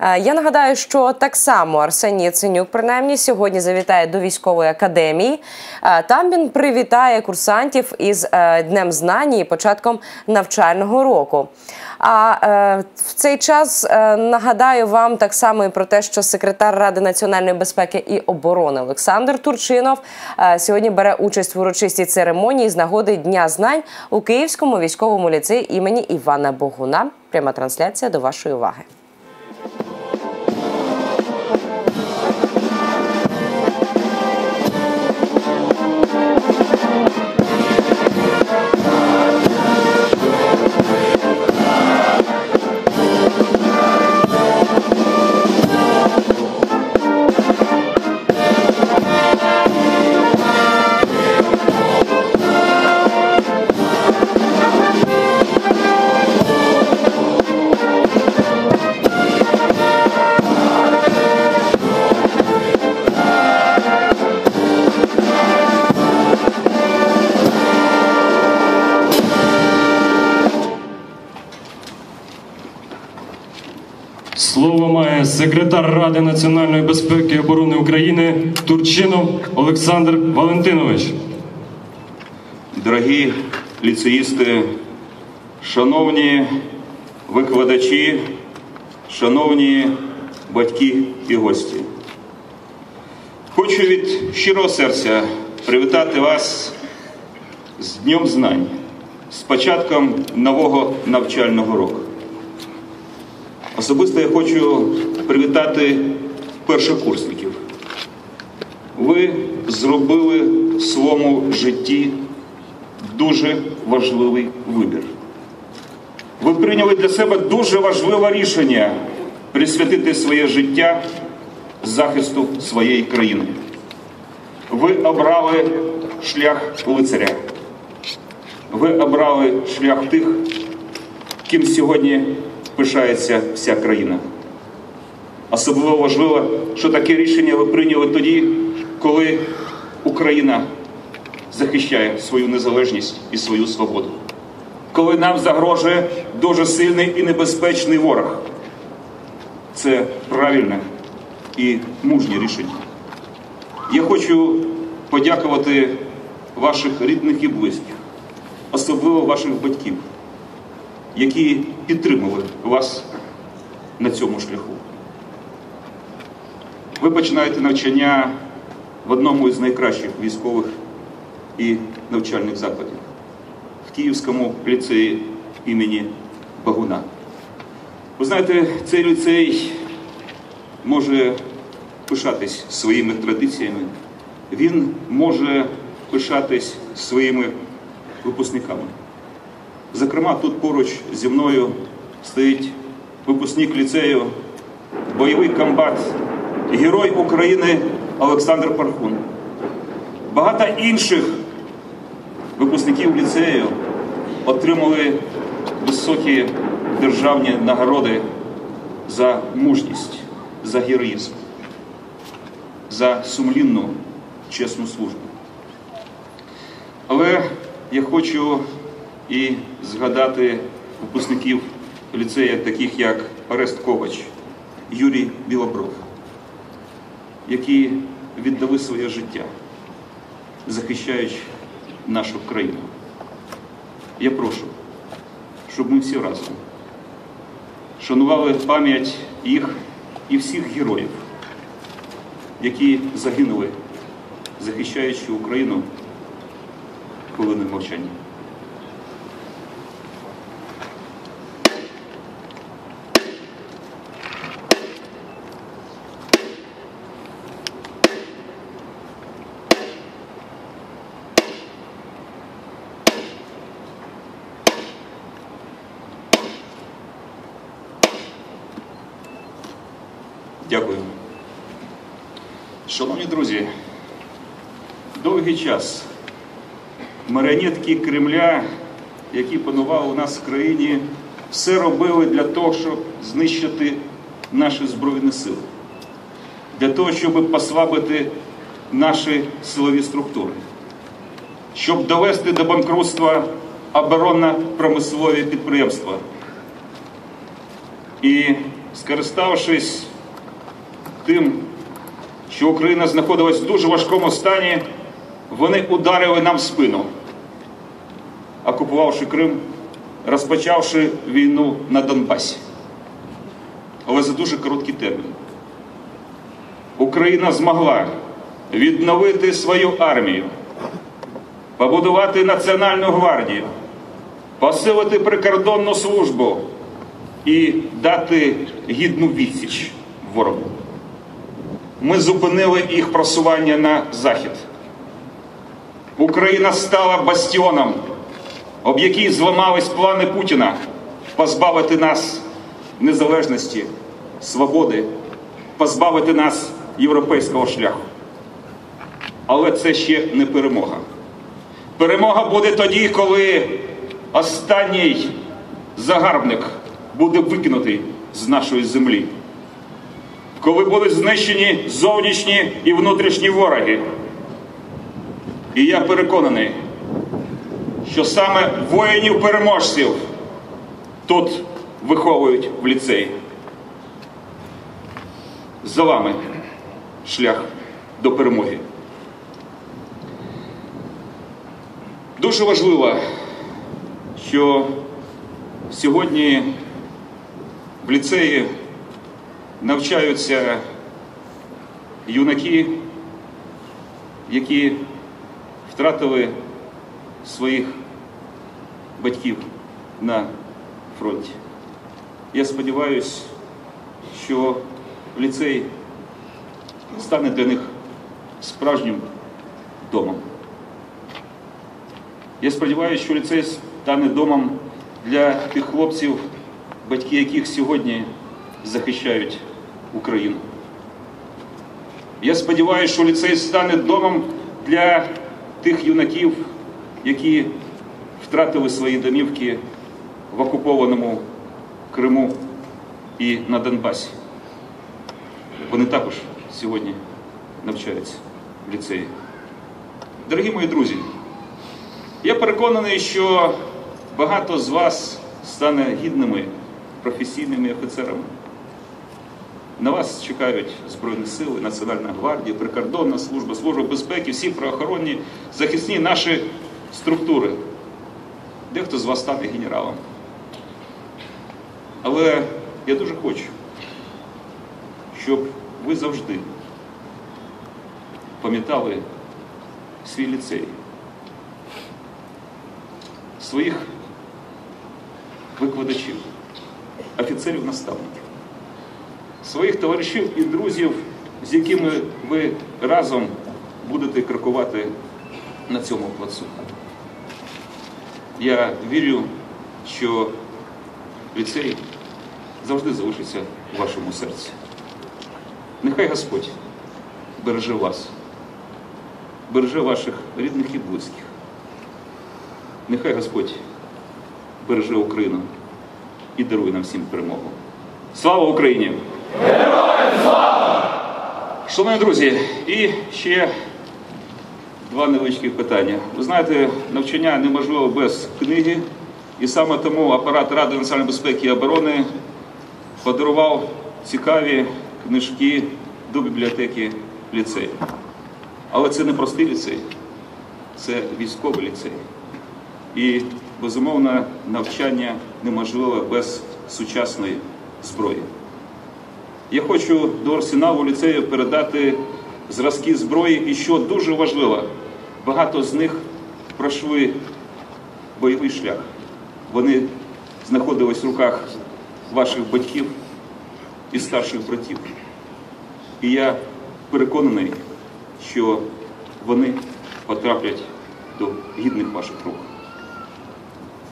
Е, Я нагадаю, що так само Арсеній Яценюк, принаймні, сьогодні завітає до військової академії. Е, Там він привітає курсантів із е, Днем знань і початком навчального року. А в цей час нагадаю вам так само і про те, що секретар Ради національної безпеки і оборони Олександр Турчинов сьогодні бере участь в урочистій церемонії з нагоди Дня знань у Київському військовому ліцеї імені Івана Богуна. Пряма трансляція до вашої уваги. Слово має секретар Ради національної безпеки і оборони України Турчинов Олександр Валентинович. Дорогі ліцеїсти, шановні викладачі, шановні батьки і гості. Хочу від щирого серця привітати вас з Днем Знань, з початком нового навчального року. Особисто я хочу привітати першокурсників. Ви зробили в своєму житті дуже важливий вибір. Ви прийняли для себе дуже важливе рішення присвятити своє життя захисту своєї країни. Ви обрали шлях лицаря. Ви обрали шлях тих, ким сьогодні пишається вся країна. Особливо важливо, що таке рішення ви прийняли тоді, коли Україна захищає свою незалежність і свою свободу. Коли нам загрожує дуже сильний і небезпечний ворог. Це правильне і мужнє рішення. Я хочу подякувати ваших рідних і близьких, особливо ваших батьків, які підтримали вас на цьому шляху. Ви починаєте навчання в одному із найкращих військових і навчальних закладів в Київському ліцеї імені Багуна. Ви знаєте, цей ліцей може пишатись своїми традиціями, він може пишатись своїми випускниками. Зокрема, тут поруч зі мною стоїть випускник ліцею, бойовий комбат, герой України Олександр Пархун. Багато інших випускників ліцею отримали високі державні нагороди за мужність, за героїзм, за сумлінну, чесну службу. Але я хочу і згадати випускників ліцею, таких як Орест Ковач, Юрій Білобров, які віддали своє життя, захищаючи нашу країну. Я прошу, щоб ми всі разом шанували пам'ять їх і всіх героїв, які загинули, захищаючи Україну хвилиною мовчання. Дякую. Шановні друзі, довгий час маріонетки Кремля, які панували у нас в країні, все робили для того, щоб знищити наші Збройні сили, для того, щоб послабити наші силові структури, щоб довести до банкрутства оборонно-промислові підприємства. І скориставшись тим, що Україна знаходилась в дуже важкому стані, вони ударили нам в спину, окупувавши Крим, розпочавши війну на Донбасі. Але за дуже короткий термін. Україна змогла відновити свою армію, побудувати Національну гвардію, посилити прикордонну службу і дати гідну відсіч ворогу. Ми зупинили їх просування на захід. Україна стала бастіоном, об який зламались плани Путіна позбавити нас незалежності, свободи, позбавити нас європейського шляху. Але це ще не перемога. Перемога буде тоді, коли останній загарбник буде викинутий з нашої землі. Коли будуть знищені зовнішні і внутрішні вороги. І я переконаний, що саме воїнів-переможців тут виховують в ліцеї. За вами шлях до перемоги. Дуже важливо, що сьогодні в ліцеї навчаються юнаки, які втратили своїх батьків на фронті. Я сподіваюся, що ліцей стане для них справжнім домом. Я сподіваюся, що ліцей стане домом для тих хлопців, батьки яких сьогодні захищають Україну. Я сподіваюся, що ліцей стане домом для тих юнаків, які втратили свої домівки в окупованому Криму і на Донбасі. Вони також сьогодні навчаються в ліцеї. Дорогі мої друзі, я переконаний, що багато з вас стане гідними професійними офіцерами. На вас чекають Збройні сили, Національна гвардія, прикордонна служба, служба безпеки, всі правоохоронні, захисні наші структури. Дехто з вас стане генералом. Але я дуже хочу, щоб ви завжди пам'ятали свій ліцей, своїх викладачів, офіцерів-наставників, своїх товаришів і друзів, з якими ви разом будете крокувати на цьому плацу. Я вірю, що ліцей завжди залишиться у вашому серці. Нехай Господь береже вас, береже ваших рідних і близьких. Нехай Господь береже Україну і дарує нам всім перемогу. Слава Україні! Шановні друзі, і ще два невеличкі питання. Ви знаєте, навчання неможливо без книги, і саме тому апарат Ради національної безпеки і оборони подарував цікаві книжки до бібліотеки ліцею. Але це не простий ліцей, це військовий ліцей. І, безумовно, навчання неможливе без сучасної зброї. Я хочу до арсеналу ліцею передати зразки зброї, і що дуже важливо, багато з них пройшли бойовий шлях. Вони знаходились в руках ваших батьків і старших братів. І я переконаний, що вони потраплять до гідних ваших рук.